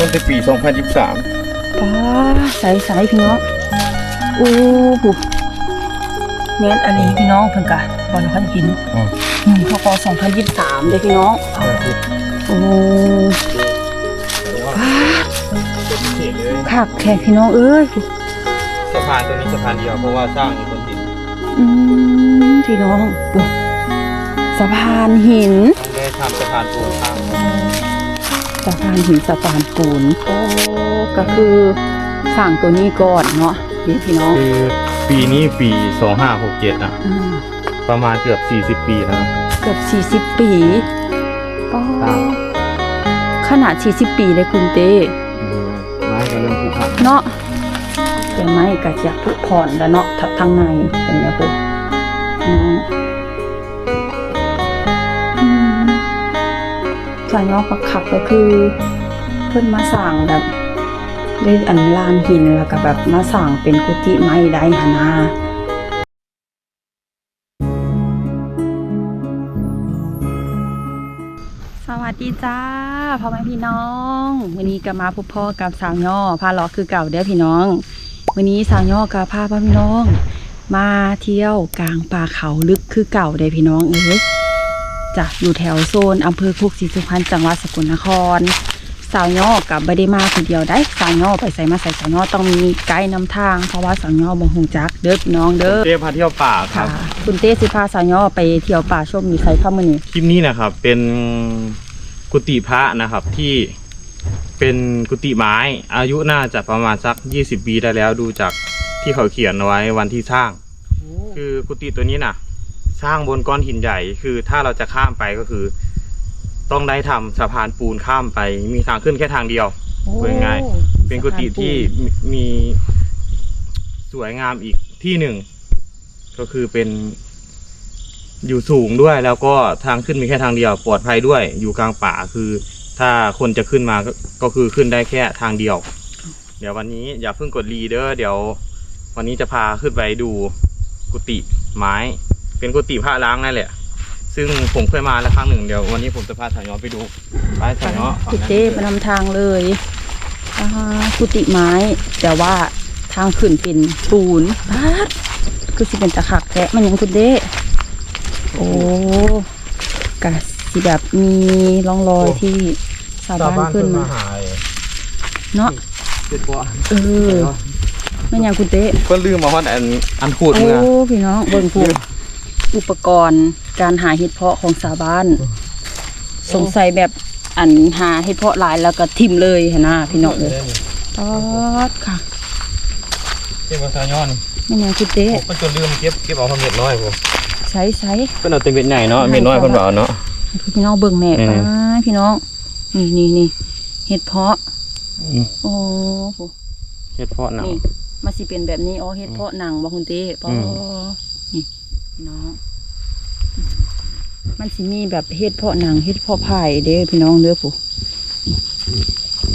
ตั้งแต่ปี 2023ป้าใสใสพี่น้องโอ้โหเน้นอันนี้พี่น้องเพิ่นกะบอลพันหินอืมอืมพก2023เด้อพี่น้องโอ้ป้าคักแค่พี่น้องเอ้ยสะพานตัวนี้สะพานเดียวเพราะว่าสร้างอยู่บนดินอืมพี่น้องปุ๊สะพานหิน ได้ทำสะพานปูนข้าง สะพานหินสะพานปูนโอ้ก็คือสร้างตัวนี้ก่อนเนาะนี่พี่น้องคือปีนี้ปี 2567อะอืมประมาณเกือบ 40 ปีแล้วนะ เกือบ 40 ปีป้อครับ ขนาด 40 ปีเลยคุณเต้ไม้ก็เริ่มผุพังเนาะแต่ไม่ก็จะผุผ่อนแล้วเนาะททางในเป็นไงพวกน้อง สายนอกก็ขับก็คือ เพิ่นมาสั่งแบบเล่นอันลานหินแล้วก็แบบมาสั่งเป็นกุฏิไม้ได้หนาสวัสดีจ้าพ่อแม่พี่น้อง วันนี้ก็มาพบพ่อกับสาวย่อพาเลาะคือเก่าเด้อพี่น้อง วันนี้สาวย่อกับพาพ่อพี่น้อง มาเที่ยวกลางป่าเขาลึกคือเก่าเด้อพี่น้องเอ้ย จะอยู่แถวโซนอำเภอพุกศรีสุพรรณจังหวัดสกลนคร สาวย่อกับไม่ได้มาคนเดียวได้ สาวย่อไปใส่มาใส่สาวย่อต้องมีไกด์นำทาง เพราะว่าสาวย่อบ่ฮู้จักเด้อพี่น้องเด้อเต้พาเที่ยวป่าครัค่ะบคุณเต้สิพาสาวย่อไปเที่ยวป่าชมอยู่ไสเข้ามื้อนี้คลิปนี้นะครับเป็นกุฏิพระนะครับที่เป็นกุฏิไม้ อายุน่าจะประมาณสัก 20 ปีได้แล้วดูจากที่เขาเขียนเอาไว้วันที่สร้าง คือกุฏิตัวนี้น่ะ สร้างบนก้อนหินใหญ่คือถ้าเราจะข้ามไปก็คือ ต้องได้ทำสะพานปูนข้ามไป มีทางขึ้นแค่ทางเดียวพูดง่ายเป็นกุฏิที่มีมีสวยงามอีกที่หนึ่ง ก็คือเป็นอยู่สูงด้วยแล้วก็ทางขึ้นมีแค่ทางเดียวปลอดภัยด้วย อยู่กลางป่าคือ ถ้าคนจะขึ้นมาก็ก็คือขึ้นได้แค่ทางเดียว เดี๋ยววันนี้อย่าเพิ่งกดรีเดอร์เดี๋ยว วันนี้จะพาขึ้นไปดูกุฏิไม้ เป็นกุฏิพระล้างนั่นแหละ ซึ่งผมเคยมาแล้วครั้งหนึ่งเดี๋ยววันนี้ผมจะพาสายย้อนไปดูไปสายย้อนคุณเต้ไปนำทางเลยอ่ากุฏิไม้ แต่ว่าทางขึ้นเป็นปูนบาดคือสิเป็นตะขักแกะมันยังคุณเต้โอ้กะสิแบบมีร่องรอยที่ชาวบ้านขึ้นมาเนาะเป็นบัวเออมันยังคุณเต้ก็ลืมมาว่าอันอันขูดโอ้เมื่อพี่น้องเบิ่งพวก อุปกรณ์การหาเห็ดเพาะของชาวบ้าน สงสัยแบบอันหาเห็ดเพาะหลายแล้วก็ทิมเลยหั่นนะพี่น้องเลยตอดค่ะเป็นภาษาย้อนมันยังคุณเต้ผมก็จนลืมเก็บเก็บเอาความเม็ดน้อยผมใช้ใช้เพิ่นเอาแต่เม็ดใหญ่เนาะเม็ดน้อยเพิ่นบ่เอาเนาะพี่น้องเบิ่งแหน่อืมป้าพี่น้องนี่นี่นี่เห็ดเพาะโอ้โหเฮ็ดเพาะหนังนี่มาสิเป็นแบบนี้อ๋อเห็ดเพาะหนังบ่คุณเต้ปออืมนี่ พี่น้อง มันสิมีแบบเห็ดเพาะหนังเห็ดเพาะไผ่เด้อพี่น้องเด้อผู้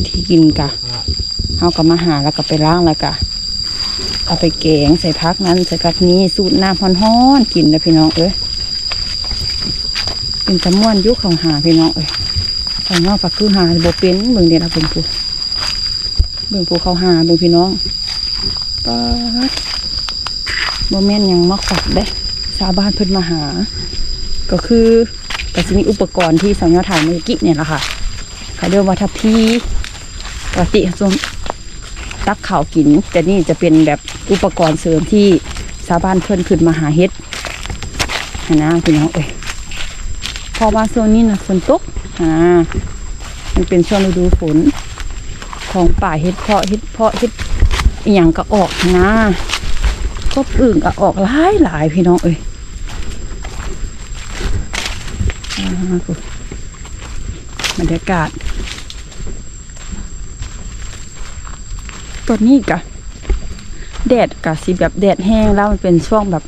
ที่กินกะเฮาก็มาหาแล้วก็ไปล้างแล้วก็เอาไปแกงใส่พักนั้นใส่พักนี้สูตรน้ำฮ้อนๆกินนะพี่น้องเอ้ยเป็นตะม่วนยุคของหาพี่น้องเอ้ยตอนนอกก็คือหาโบเป็นเบิ่งเด็ดเอาเป็นผู้เบิ่งผู้เขาหาเบิ่งพี่น้องปัดบ่แม่นยังมาขวักเด้ ชาวบ้านเพิ่นมาหา ก็คือก็จะมีอุปกรณ์ที่สัญญาถ่ายเมื่อกี้เนี่ยแหละค่ะเขาเรียกว่าทัพพีปกติส่วนตักข่าวกิน แต่นี่จะเป็นแบบอุปกรณ์เสริมที่ชาวบ้านเพื่อนขึ้นมาหาเห็ดนะพี่น้องเอ้ยพอมาโซนนี้นะฝนตกอ่ามันเป็นช่วงฤดูฝน ของป่าเห็ดเพาะเห็ดเพาะเห็ดอย่างก็ออกนะ ก็อื่นก็ออกหลายหลายพี่น้องเอ้ยอาบรรยากาศตอนนี้กะแดดกะสิแบบแดดแห้งแล้วมันเป็นช่วงแบบ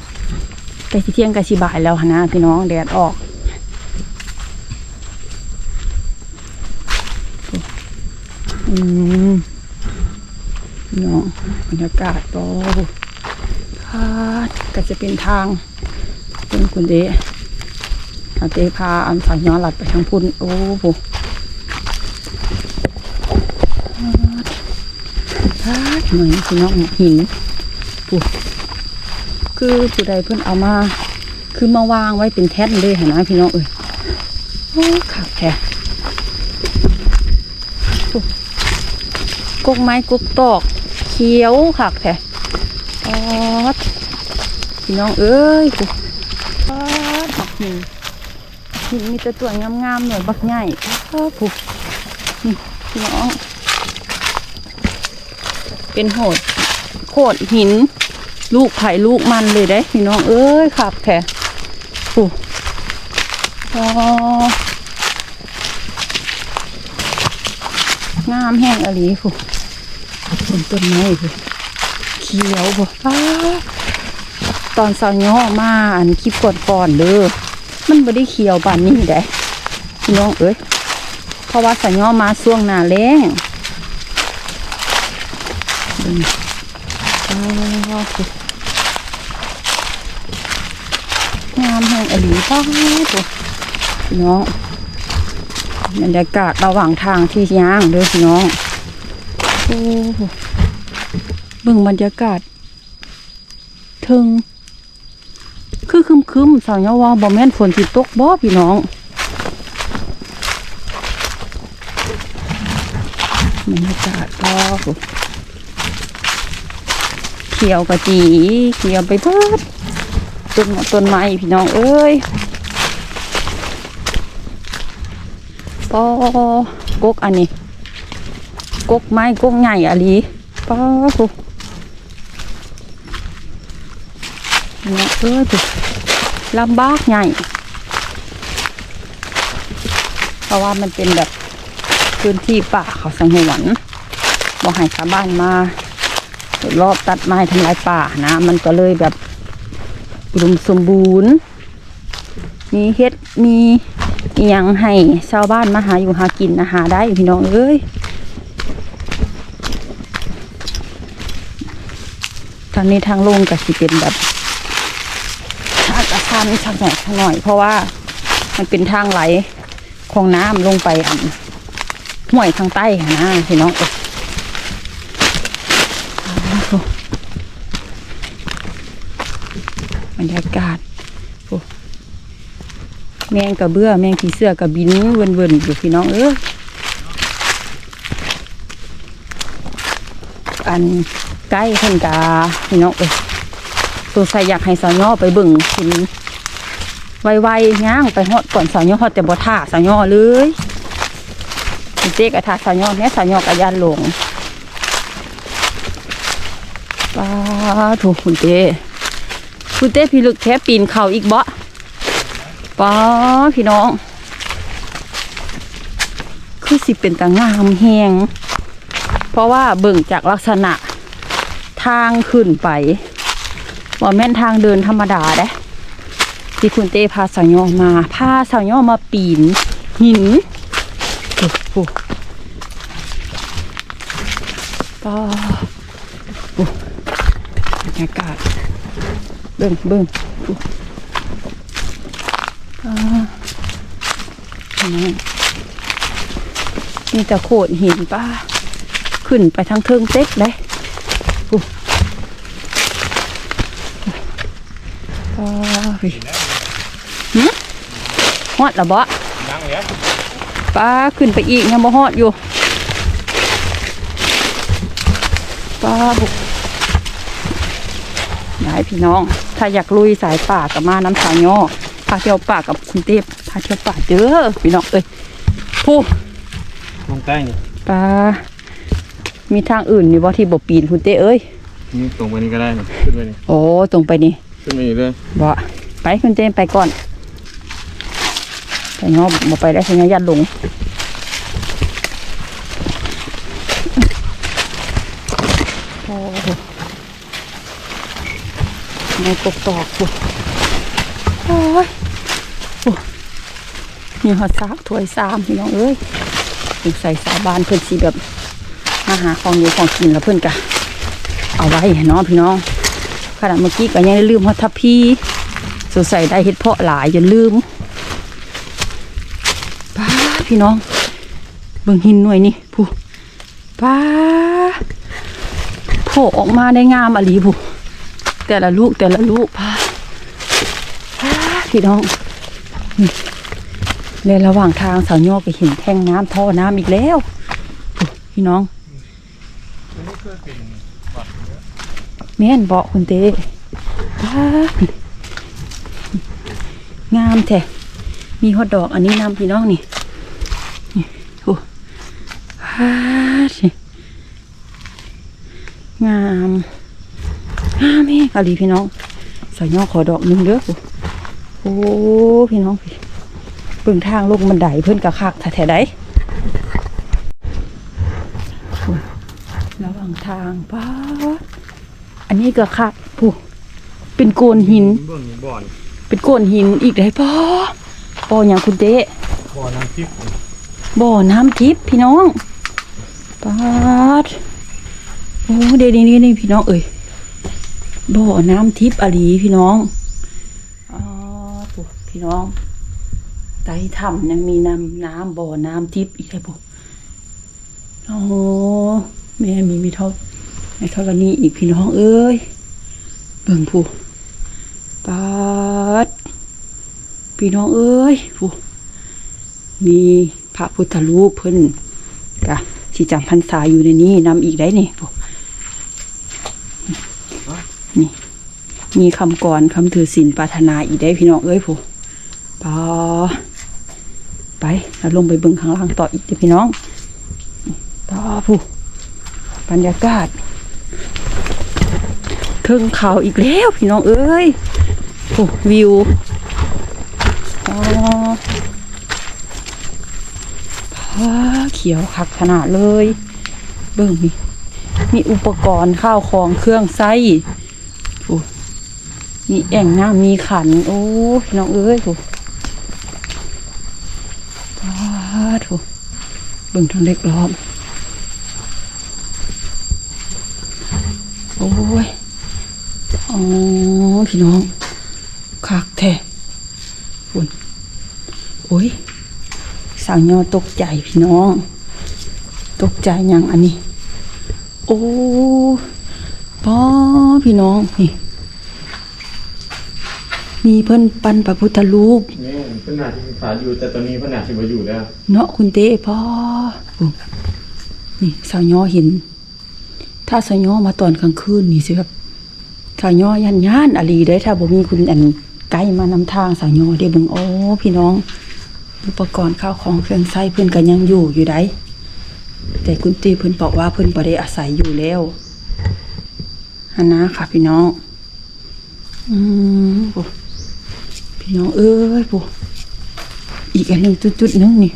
ใกล้สิเที่ยงใกล้สิบ่ายแล้วนะพี่น้องแดดออกอืมพี่น้องบรรยากาศก็ คาดก็จะเป็นทางเป็นคุณเดอาเตพาอันสายย้อนหลัดไปทางพุ่น โอ้โหเหน่อยพี่น้องหินปุ๊คือผู้ใดเพิ่อนเอามา คือมาวางไว้เป็นแท่นเลยเห็นนะพี่น้องเอ้ยโอ้ขับแท้ปุ๊กไม้กุกตอกเขียวขักแท้ พี่น้องเอ้ยบักหินหินมีแต่ตัวงามๆหน่อยบักใหญ่ปอดปุ๊นี่พี่น้อง เป็นโหดโคดหิน ลูกไผ่ลูกมันเลยได้พี่น้องเอ้ยขับแท้ปูอ๋องามแห้งอะไรฟูต้นต้นไม้ฟูเขียวบ่อ้า ตอนสาวย่อมาอันคลิปก่อนๆเด้อมันไม่ได้เขียวปานนี้ได้พี่น้องเอ้ยเพราะว่าสาวย่อมาช่วงหน้าแล้งงามแห่งอลีป้าตัวพี่น้องบรรยากาศระหว่างทางที่ย่างเด้อพี่น้องโอ้โหเบิ่งบรรยากาศถึง คือคึมคึมสาวเยาว่าบ่แม่นฝนสิตกบ่พี่น้องบรรยากาศก็เขียวกะจีเขียวไปเบิดต้นต้นไม้พี่น้องเอ้ยปอกกอันนี้กกไม้กกใหญ่อะลีปอกูเนี่ยเอ้ยปุ๊ ลำบากใหญ่เพราะว่ามันเป็นแบบพื้นที่ป่าเขาสังหวนบ่ให้ชาวบ้านมารอบตัดไม้ทำลายป่านะ มันก็เลยแบบอุดมสมบูรณ์ มีเฮ็ดมีอหยังให้ชาวบ้านมาหาอยู่หากินนะหาได้พี่น้องเอ้ยตอนนี้ทางลงก็สิเป็นแบบ ทางกระชันชักหน่อยชักหน่อย เพราะว่ามันเป็นทางไหลของน้ำลงไปอันห้วยทางใต้หั้นะพี่น้องเอ้ยบรรยากาศโอ้แมงกระเบื้อ แมงผีเสื้อกระบินเวินๆอยู่พี่น้องเอ้ยอันใกล้เพิ่นกาพี่น้องเอ้ย ตัวใส่อยากให้สาวย่อไปเบิ่งกินไวๆย่างไปฮอดก่อนสาวย่อฮอดแต่บ่ท่าสาวย่อเลยเจ๊กระทาสาวย่อแม่สาวย่อกระยานลงป้าถูกคุณเต้คุณเต้พี่ลึกแค่ปีนเขาอีกบ่ป้าพี่น้อง คือสิเป็นตางามแหงเพราะว่าเบิ่งจากลักษณะทางขึ้นไป ว่าแม่นทางเดินธรรมดาเด้ที่คุณเต้พาสาวยอมา พาสาวยอมาปีน หินโอ้โหป้าโอ้บรรยากาศ เบิ่งเบิ่งนี่มีแต่โขดหินป้า ขึ้นไปทางเทิงเต็กได้อุ๊ย ป้าพี่หืมฮอดละบ่นั่งเลยป้าขึ้นไปอีกยังบ่ฮอดอยู่ป้าบุกได้พี่น้อง ถ้าอยากลุยสายป่ากับมาน้ำสาวย่อพาเที่ยวป่ากับคุณเทพพาเที่ยวป่าเด้อพี่น้องเอ้ยผู้ลงใต้นี่ปลามีทางอื่นนี่บ่ที่บ่ปีนคุณเต้เอ้ยนี่ตรงไปนี่ก็ได้นะขึ้นไปนี่โอ้ตรงไปนี่ ขึ้นไปอีกเลยบ่ไปคุณเต้ไปก่อนแต่ย่อบ่ไปได้สัญญายัดลงโอ้โหในกกตอกคุณโอ้ยโอ้มีหอดซากถ้วยซ้ำพี่น้องเอ้ยถึงใส่สาบานเพิ่อนสีแบบมาหาของอยู่ของกินแล้วเพิ่อนกะเอาไว้เนาะพี่น้อง ขนาดเมื่อกี้ก็ยังได้ลืมฮอทัพพีสงสัยได้เฮ็ดเพาะหลายจนลืมป้าพี่น้องเบิ่งหินหน่วยนี่ผู้ป้าโผล่ออกมาได้งามอลีบุแต่ละลูกแต่ละลูกพาพาพี่น้องในระหว่างทางสาวโยกไปเห็นแท่งน้ำท่อน้ำอีกแล้ว พี่น้อง แม่นเบาคุณเต้งามแท้มีฮอดดอกอันนี้นำพี่น้องนี่โอ้ว้าสิงามงามแม่กะลีพี่น้องใส่ย่อขอดอกหนึงเด้อโอ้พี่น้องพี่เบิ่งทางลงบันไดเพิ่อนกะคักแท้ๆได้โอ้ยระหว่างทางป้า นนี้ก็ค่ะผู้เป็นโกนหิน เบื้องบ่อนเป็นโกนหินอีกได้ปอปออย่างคุณเจ๊บ่อน้ำทิพย์บ่อน้ำทิพย์พี่น้องปาดโอ้เดี๋ยวนี้นี่นี่พี่น้องเอ้ยบ่อน้ำทิพย์อาลีพี่น้องอ๋อปุ๊พี่น้องไต่ถ้ำยังมีน้ำน้ำบ่อน้ำทิพย์อีกได้ปุ๊โอ้แม่มีมีเท่า ในเท่ากันนี้อีกพี่น้องเอ้ย เบิ่งผู้ปาดพี่น้องเอ้ยผู้มีพระพุทธรูปเพิ่นกะสิจำพรรษาอยู่ในนี้นำอีกได้นี่พวกนี่มีคำกรคำถือศีลปรารถนาอีกได้พี่น้องเอ้ยผู้ปอไปแล้วลงไปเบิ่งข้างล่างต่ออีกเด้อพี่น้องต่อผู้บรรยากาศ เทิงเขาอีกแล้วพี่น้องเอ้ยโอ้วิวอ๋อว้าเขียวคักขนาดเลย เบิ่งนี่มีอุปกรณ์ข้าวของเครื่องไส้โอ้มีแอ่งน้ำมีขัน โอ้พี่น้องเอ้ยโอ้ว้าโถเบิ่งทางเล็กล้อม โอ้ย อ๋อพี่น้องคักแท้ฝุ่นโอ้ยสาวยอตกใจพี่น้อง ตกใจอย่างอันนี้ โอ้ป้อพี่น้องนี่มีเพิ่นปั้นพระพุทธรูปนี่เพิ่นอาจจะมีฝาอยู่ แต่ตอนนี้เพิ่นอาจจะมาอยู่แล้ว เนาะคุณเต้พ่อโอ้นี่สาวยอเห็น ถ้าสาวยอมาตอนกลางคืนนี่สิครับ สาวยอยันย่านอลีได้ถ้าบ่มีคุณอันไกด์มานำทางสาวยอเด้เบิ่งโอ้พี่น้อง อุปกรณ์ข้าวของเครื่องใช้เพิ่อนก็ยังอยู่อยู่ได้แต่คุณตีเพิ่อนบอกว่าเพิ่อนบ่ได้อาศัยอยู่แล้วอันนะค่ะ พี่น้อง อืมโอ้พี่น้องเอ้ยโอ้อีกอันหนึ่งจุดๆหนึงนี่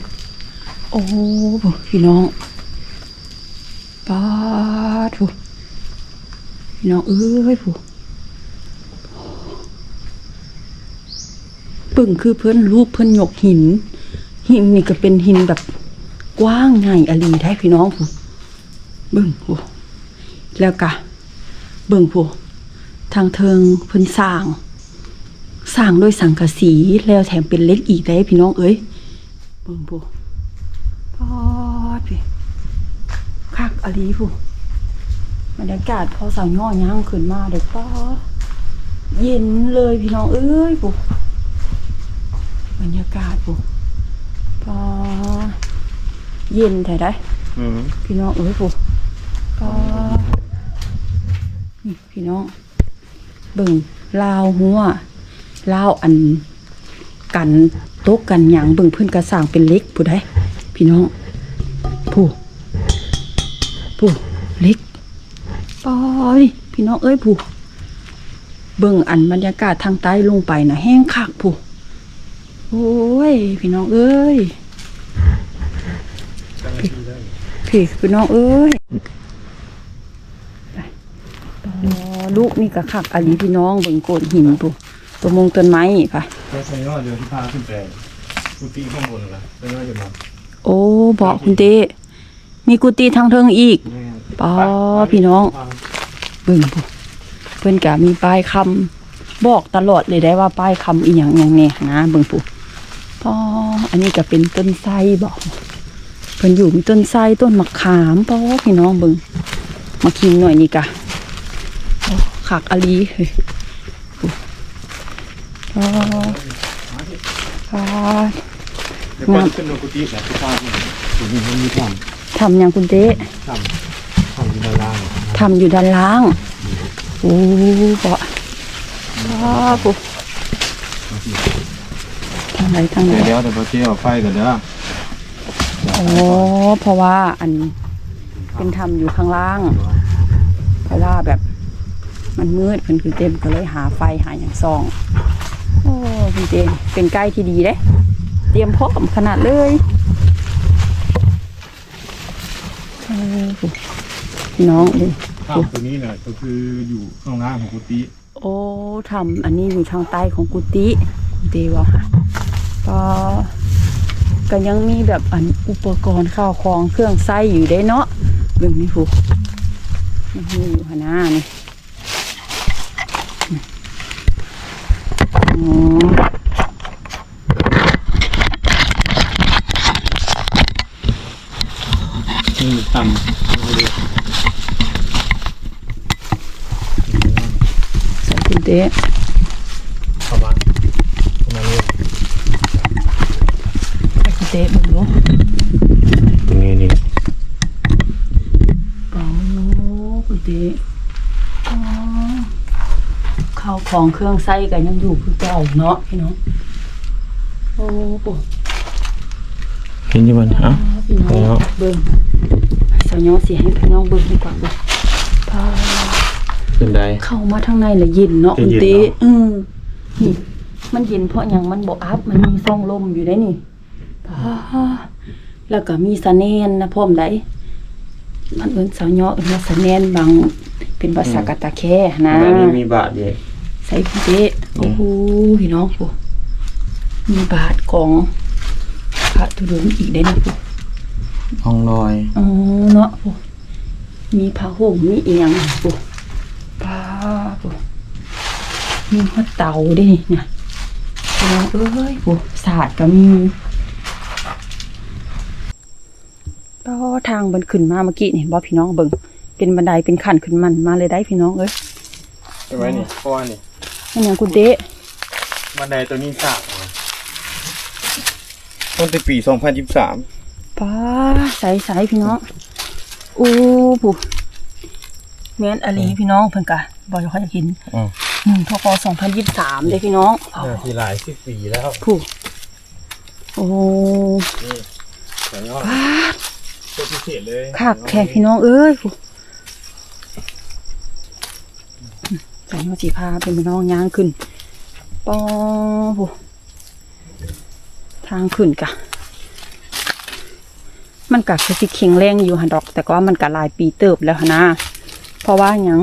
โอ้โหพี่น้องป้าถูพี่น้องเอ้ยผู้ ปึ่งคือเพิ่อนรูปเพิ่อนหยกหิน หินนี่ก็เป็นหินแบบกว้างใหญ่อลีได้พี่น้องผู้เบิ่งผู้แล้วก็เบิ่งผู้ทางเทิงเพิ่นสร้างสร้างด้วยสังกะสีแล้วแถมเป็นเล็กอีกได้พี่น้องเอ้ยเบิ่งผู้พอดพี่คักอลีผู้บรรยากาศพอสาวย่อย่างขึ้นมาเด็กป้อเย็นเลยพี่น้องเอ้ยผู้ บรรยากาศผู้พอเย็นแท้ได้อืมพี่น้องเอ้ยผู้พอนี่พี่น้องเบิ่งลาวหัวลาวอันกันโต๊ะกันหยังเบิ่งเพื่อนกระสร้างเป็นเล็กผู้ใดพี่น้องผู้ผู้เล็กปอยพี่น้องเอ้ยผู้เบิ่งอันบรรยากาศทางใต้ลงไปนะแห้งคักผู้ โอ้ย พี่น้องเอ้ยพี่พี่น้องเอ้ยไปอ๋อลูกนี่ก็คักอันนี้พี่น้องเบิ่งโกดหินผู้ตัวมงต้นไม้ค่ะแล้วใส่ยอดเดี๋ยวที่พาขึ้นไปกุฏิข้างบนล่ะใส่ยอดจะมาโอ้บอกคุณเต้มีกุฏิทางเทิงอีกแม่ป๋อพี่น้องเบิ่งผู้เพิ่นก็มีป้ายคำบอกตลอดเลยได้ว่าป้ายคำอีหยังอย่างแน่นะเบิ่งผู้ พออันนี้ก็เป็นต้นไทรบอกเพิ่นอยู่มีต้นไทรต้นมะขามพอพี่น้องเบิงมาคิงหน่อยนี่กะขากอลีเฮ้ยอ๋ออ๋อเดี๋ยวก่อนขึ้นโนกุฏินะทุกท่านตัวนี้มันมีททำอย่างคุณเต้ทำทำอยู่ด้านล่างทำอยู่ด้านล่างโอ้เบาะว้าวปุ๊ทางไหนทางไหนเดี๋ยวเดี๋ยวพอเจ๊ออกไฟก่อนเด้อโอ้เพราะว่าอันเป็นทำอยู่ข้างล่าง เพราะว่าแบบมันมืดเพิ่นคือเต็มก็เลยหาไฟหาอย่างซอง โอ้คุณเจนเป็นใกล้ที่ดีเด้เตรียมพร้อมขนาดเลยพี่น้องดิถ้ำตัวนี้เนี่ยก็คืออยู่ข้างล่างของกุฏิโอ้ทำอันนี้อยู่ทางใต้ของกุฏิกุฏิวะค่ะ ก็ก็ยังมีแบบอันอุปกรณ์ข้าวของเครื่องไส้อยู่ได้เนาะเรื่องนี้ผูกยังมีอยู่หนหน้านี่อ๋อนี่ต่ใส่คุณเต๊ะำเข้ามาเข้ามานี่ ใส่คุณเต๊ะเบิ่งดู ตรงนี้นี่ โอ้คุณเต๊ะอ๋อ ข้าวของเครื่องไส้กันยังอยู่คือเก่าเนาะพี่น้องโอ้โหเห็นอยังมันฮะพี่น้องเบิ่งสาวยอสิให้พี่น้องเบิ่งดีกว่าเบิ่งพาเป็นไดเข้ามาทางในละเย็นเนาะจะคุณเย็นเต๊ะเนาะอืมนี่มันเย็นเพราะหยังมันบ่อัพมันมีซ่องลมอยู่ได้นี่พาแล้วก็มีสะแนนนะพร้อมได้มันเอิ้นสาวยอเอิ้นว่าสะแนนบางเป็นภาษากะตะแคนะอันนี้มีบาทเดียวใส่คุณเต๊ะโอ้โหพี่น้องโอ้มีบาทของพระธุดงค์อีกได้นี่ปุ๊ห้องลอยอ๋อเนาะปุ๊มีผ้าห่มมีอีหยังปุ๊ป้าปุ๊มีหัวเตาด้วยนี่เนี่ยพี่น้องเอ้ยปุ๊ศาสตร์ก็มีก็ทางบันขึ้นมาเมื่อกี้นี่บ่พี่น้องเบิ่งเป็นบันไดเป็นขันขึ้นมันมาเลยได้พี่น้องเอ้ยใช่ไหมนี่เพราะว่านี่ นั่นหยังคุณเต๊ะบันไดตัวนี้สร้างมาต้นแต่ปี2023ป้าใสใสพี่น้องอู้ผู้แม่นอลีพี่น้องเพิ่นกะบ่ค่อยอยากเห็นอือหนึ่งทก2023เด้พี่น้องน่าที่หลายสิบปีแล้วผู้โอ้นี่แต่ยอดตัวพิเศษเลยคักแขกพี่น้องเอ้ยผู้ ใส่หัวสีพาเป็นพี่น้องย่างขึ้นปอผู้ทางขึ้นกะ มันกะคือสิแข็งแรงอยู่หันดอก แต่ก็มันกะหลายปีเติบแล้วหั้นนะ เพราะว่าหยัง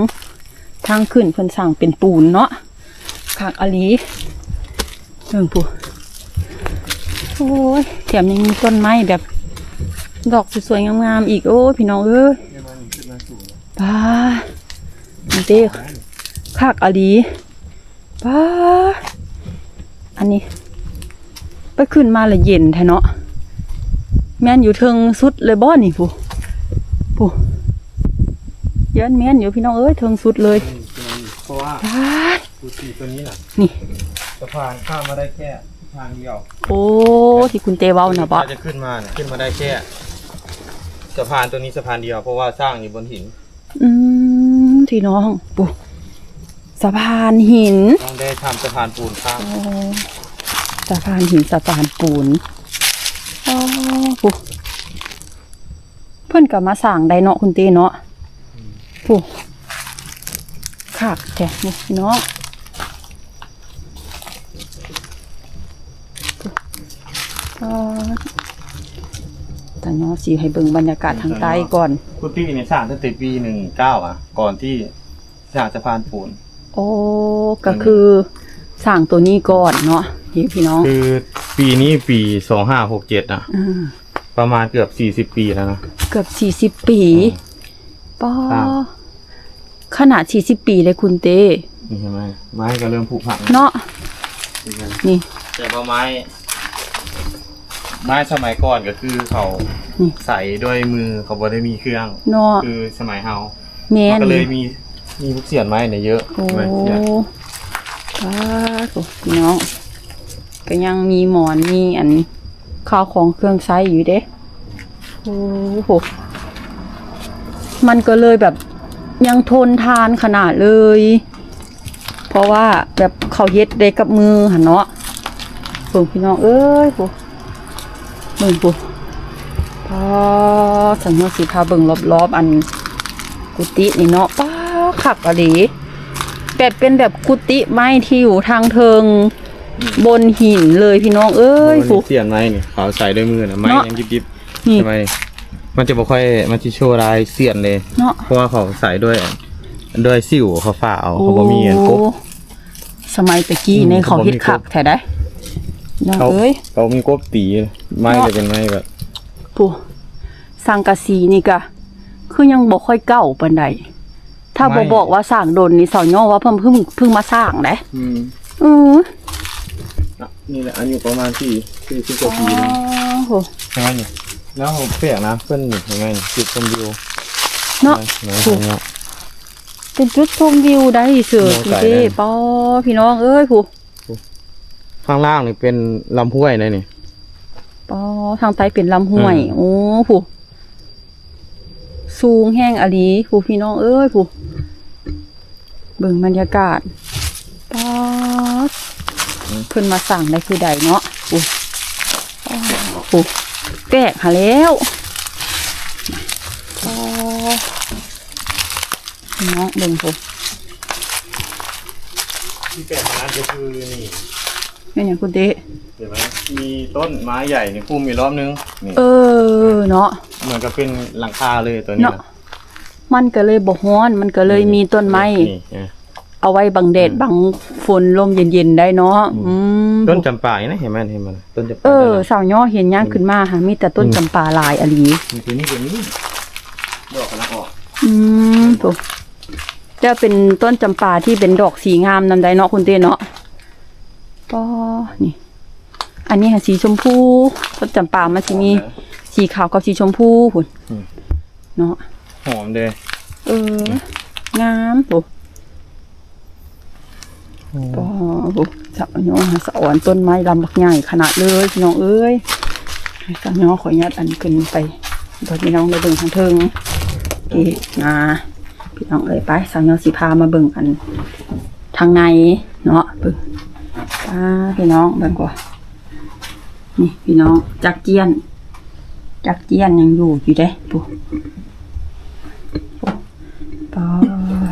ทางขึ้นเพิ่นสั่งเป็นปูนเนาะขากอลีเรื่องผู้โอ้ยแถมยังมีต้นไม้แบบ ดอกสวยๆงามๆอีก โอ้ยพี่น้องเอ้ยเนี่ยมันขึ้นมาสูงนะป้ามันเต้ ขากอลีป้าอันนี้ ไปขึ้นมาละเย็นแท้เนาะแม่นอยู่เทิงสุดเลยบ่นี่ผู้ผู้เยันแม่นอยู่พี่น้องเอ้ยเทิงสุดเลยนี่คือมันเพราะว่าป๊าดกุฏิตัวนี้น่ะนี่สะพานข้ามมาได้แค่ทางเดียว โอ้ที่คุณเตเว้านะบ่ถ้าจะขึ้นมาเนี่ยขึ้นมาได้แค่สะพานตัวนี้สะพานเดียวเพราะว่าสร้างอยู่บนหิน อืมพี่น้องปุ๊ สะพานหิน ต้องได้ทำสะพานปูนข้ามโอ้สะพานหินสะพานปูนอ๋อปุ๊เพิ่นก็มาสร้างได้เนาะคุณเตเนาะปุ๊ขากแท้นี่พี่น้องปุ๊อ๋อแต่เนาะสิให้เบิ่งบรรยากาศทางใต้ก่อนกุฏิเนี่ยสร้างตั้งแต่ปีหนึ่งเก้าอะ ก่อนที่สร้างสะพานปูนโอ้ก็คือสร้างตัวนี้ก่อนเนาะนี่พี่น้องคือปีนี้ปีสองห้าหกเจ็ดนะอ่าประมาณเกือบสี่สิบปีแล้วนะ เกือบสี่สิบปีปอครับ ขนาดสี่สิบปีเลยคุณเต้นี่ใช่ไหมไม้ก็เริ่มผุพังเนาะนี่ แต่ว่าไม้ ไม้สมัยก่อนก็คือเขานี่ใส่ด้วยมือเขาบ่ได้มีเครื่อง เนาะคือสมัยเฮาแม่มันนก็เลยมี มีลูกเสียนไม้เนี่ยเยอะโอ้ไม้เสียนป้าโอ้พี่น้องก็ยังมีหมอนมีอันข้าวของเครื่องใช้อยู่เด้โอ้โหมันก็เลยแบบยังทนทานขนาดเลย เพราะว่าแบบเขาเฮ็ดได้กับมือหันเนาะเบิ่งพี่น้องเอ้ยโหเบิ่งปุ๊พอสังเกตสิพาเบิ่งรอบๆอันกุฏินี่เนาะป้า ขักอะดีแบบเป็นแบบกุฏิไม้ที่อยู่ทางเทิงบนหินเลยพี่น้องเอ้ยมันผูมีเสียนไม้นี่เขาใส่ด้วยมือนะไม้เนาะยังยิบๆนี่ใช่ไหมมันจะบ่ค่อยมันจะโชว์ลายเสียนเลย เนาะ เพราะว่าเขาใส่ด้วยด้วยสิวเขาฝ่าเอาเขาบ่มีอันกบ โอ้สมัยตะกี้อืมในเขาเขาบ่มี เฮ็ดขักกบแท้ได้น้องเขาเอ้ยเขามีกบตีไม้เนาะจะเป็นไม้แบบผู้สังกะสีนี่ก็คือยังบ่ค่อยเก่าปานใด ถ้าบ่บอกว่าสร้างโดนนี่สอนย่อว่าเพิ่งเพิ่งเพิ่งมาสร้างเด้อืมอืออะนี่แหละอายุประมาณที่ที่สิบกอ๋ว่าปีแล้วอโหใช่ไหมนี่แล้วผมเปียกนะเพื่อนนี่ยังไงนี่จุดชมวิวเนาะ เห็นไหมถูกเห็นไหมเป็นจุดชมวิวได้เสือมองพี่ไกลเด้ได้ปอพี่น้องเอ้ยผู้ข้างล่างนี่เป็นลำห้วยเลยนี่ ปอทางใต้เป็นลำห้วย อืม โอ้ผู้ สูงแห้งอหลีผู้พี่น้องเอ้ยผู้เบิ่งบรรยากาศปอเพิ่นมาสั่งได้คือใดเนาะผู้ปอผู้แปลกหาแล้วปอพี่น้องเบิ่งผู้ที่แปลกนั้นก็คือนี่เป็นอย่างคุณเดะเห็นไห มมีต้นไม้ใหญ่นี่พุ่มมีรอบนึงนี่เออเนาะเหมือนกับเป็นหลังคาเลยตัวนี้เนาะนะมันก็เลยบ่ฮ้อนมันก็เลยมีต้นไม้นี่ไงเอาไว้บังแดดบังฝนลมเย็นๆได้เนาะอืมต้นจำปานี่นะเห็นไหมเห็นไหมต้นจำปาเออด้านหลังสาวย่อเห็นย่างขึ้นมาหามีแต่ต้นจำปาลายอหลีนี่ตัวนี้ตัวนี้ดอกกำลังออกอืมถูกจะเป็นต้นจำปาที่เป็นดอกสีงามนำได้เนาะคุณเต้เนาะก็นี่ อันนี้ค่ะสีชมพูต้นจำปามันสิมีสีขาวกับสีชมพูคุณเนาะหอมเลยเอองามปุ๊ก็ปุ๊สาวน้องหาสะอ่อนต้นไม้ลำบักใหญ่ขนาดเลยพี่น้องเอ้ยให้สาวน้องขออนุญาตอันขึ้นไปเดี๋ยวพี่น้องไปเบิ่งทางเทิงอีกนะพี่น้องเอ้ยไปสาวน้องสิพามาเบิ่งอันทางในเนาะเบิ่งป้าพี่น้องเบิ่งกว่า นี่พี่น้องจักเจียน จักเจียนยังอยู่อยู่เด้ปุ๊ปอ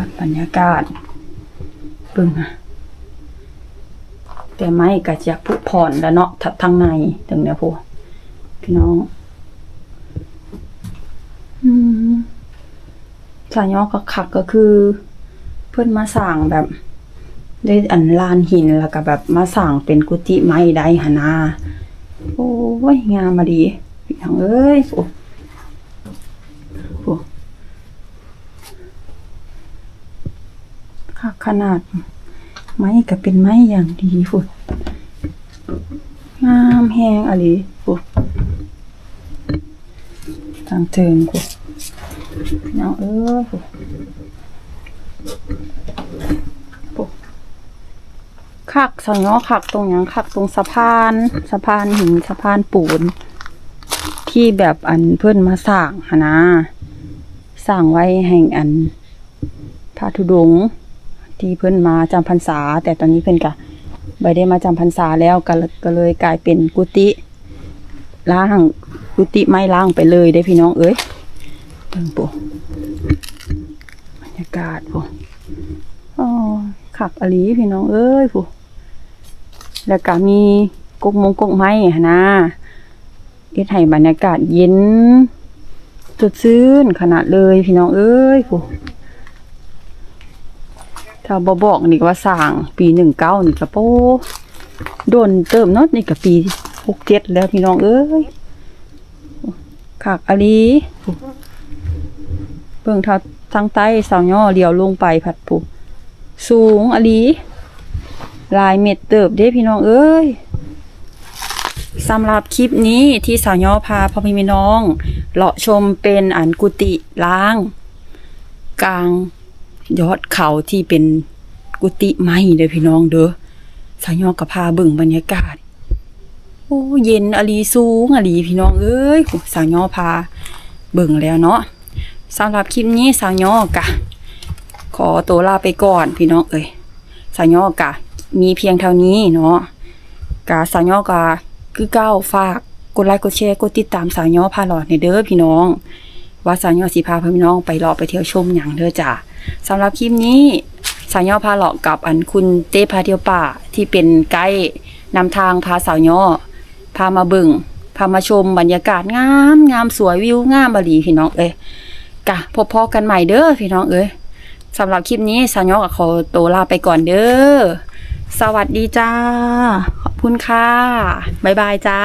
ดบรรยากาศเบิ่งอะแต่ไม่ก็จะผุผ่อนแล้วเนาะทัดทางในตรงเนี้ยพวกพี่น้องอืมสายยอก็คักก็คือ เพื่อนมาสั่งแบบ ได้อันลานหินแล้วก็แบบมาสั่งเป็นกุฏิไม้ได้หนนา โอ้ยงามมาดีพี่น้องเอ้ยโอ้โอ้ค่ะขนาด ไม้ก็เป็นไม้อย่างดีฟุดงามแหงอะไรฟุดทางเทิงฟุดน้องเออฟุดฟุด คักสังเนาะคักตรงหยังคักตรงสะพานสะพานหินสะพานปูน ที่แบบอันเพื่อนมาสร้างหนนะสร้างไว้แห่งอันพระธุดงค์ที่เพิ่อนมาจำพรรษา แต่ตอนนี้เพิ่อนก็บ่ได้มาจำพรรษาแล้วก็เลยก็เลยกลายเป็นกุฏิล้างกุฏิไม้ล้างไปเลยได้พี่น้องเอ้ยเบิ่งปุ๊บรรยากาศปุ๊อ๋อขักอหลีพี่น้องเอ้ยปุ๊ แล้วก็มีกุกมงกกไม้นนะเฮ็ดให้บรรยากาศเย็นสดชื่นขนาดเลยพี่น้องเอ้ยปุ๊ถ้าบอบอกนี่ก็ว่าสร้างปีหนึ่งเก้านี่ก็โปโดนเติมนาะนี่ก็ปีหกเจ็ดแล้วพี่น้องเอ้ยขากอลีเบิ่งท้าทางใต้สาวย่อเลียวลงไปผัดผูสูงอลี ลายเม็ดเติบเด้พี่น้องเอ้ยสำหรับคลิปนี้ที่สาวย่อพาพ่อพี่น้อง เลาะชมเป็นอันกุฏิล้าง กลางยอดเขาที่เป็นกุฏิไม้เด้อพี่น้องเด้อสาวยอกับพาเบิ่งบรรยากาศ โอ้เย็นอลีสูงอลีพี่น้องเอ้ยสาวยอพาเบิ่งแล้วเนาะสำหรับคลิปนี้สาวยอกะ ขอตัวลาไปก่อนพี่น้องเอ้ยสาวยอกะ มีเพียงเท่านี้เนาะกะสาวยอกะคือเก้าฝากกดไลค์กดแชร์กดติดตามสาวยอพาหลอดในเด้อพี่น้อง ว่าสาวยอสิพาพี่น้องไปรอไปเที่ยวชมอย่างเด้อจ้ะสำหรับคลิปนี้สาวยอพาหลอกกับอันคุณเต้พาเที่ยวป่าที่เป็นไกด์นำทางพาสาวยอพามาบิ่งพามาชมบรรยากาศงามงามสวยวิวงามบารีพี่น้องเอ้ยกะพบพอกันใหม่เด้อพี่น้องเอ้ยสำหรับคลิปนี้สาวยอกับขอตัวลาไปก่อนเด้อ สวัสดีจ้า ขอบคุณค่ะ บ๊ายบายจ้า